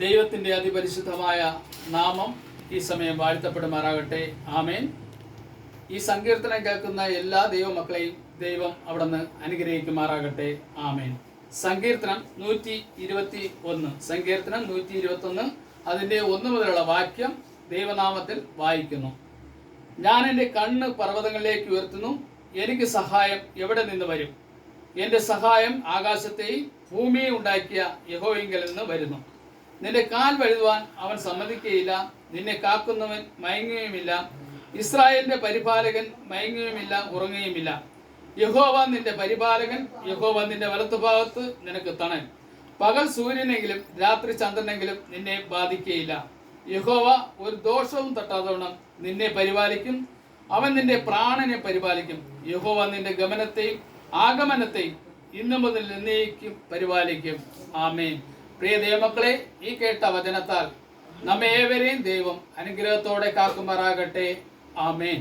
ദൈവത്തിന്റെ അതിപരിശുദ്ധമായ നാമം ഈ സമയം വാഴ്ത്തപ്പെടുമാറാകട്ടെ. ആമേൻ. ഈ സങ്കീർത്തനം കേൾക്കുന്ന എല്ലാ ദൈവമക്കളെയും ദൈവം അവിടുന്ന് അനുഗ്രഹിക്കുമാറാകട്ടെ. ആമേൻ. സങ്കീർത്തനം നൂറ്റി ഇരുപത്തി ഒന്ന് സങ്കീർത്തനം നൂറ്റി ഇരുപത്തി ഒന്ന് അതിന്റെ ഒന്ന് മുതലുള്ള വാക്യം ദൈവനാമത്തിൽ വായിക്കുന്നു. ഞാൻ എന്റെ കണ്ണ് പർവതങ്ങളിലേക്ക് ഉയർത്തുന്നു. എനിക്ക് സഹായം എവിടെ നിന്ന് വരും? എന്റെ സഹായം ആകാശത്തെയും ഭൂമിയെ ഉണ്ടാക്കിയ യഹോയിങ്കിൽ നിന്ന് വരുന്നു. നിന്റെ കാൽ വഴുതുവാൻ അവൻ സമ്മതിക്കുകയില്ല നിന്നെ കാക്കുന്നവൻ മയങ്ങുകയുമില്ല. ഇസ്രായേലിന്റെ പരിപാലകൻ മയങ്ങുകയുമില്ല ഉറങ്ങുകയുമില്ല. യഹോവ നിന്റെ പരിപാലകൻ യഹോവ നിന്റെ വലത്തുഭാഗത്ത് നിനക്ക് തണൽ. പകൽ സൂര്യനെങ്കിലും രാത്രി ചന്ദ്രനെങ്കിലും നിന്നെ ബാധിക്കുകയില്ല യഹോവ ഒരു ദോഷവും തട്ടാതവണ്ണം നിന്നെ പരിപാലിക്കും. അവൻ നിന്റെ പ്രാണനെ പരിപാലിക്കും. യഹോവ നിന്റെ ഗമനത്തെയും ആഗമനത്തെയും ഇന്നു മുതൽ എന്നേക്കും പരിപാലിക്കും. ആമേൻ. പ്രിയ ദൈവമക്കളെ ഈ കേട്ട വചനത്താൽ നമ്മെ ഏവരെയും ദൈവം അനുഗ്രഹത്തോടെ കാക്കുമാറാകട്ടെ. ആമേൻ.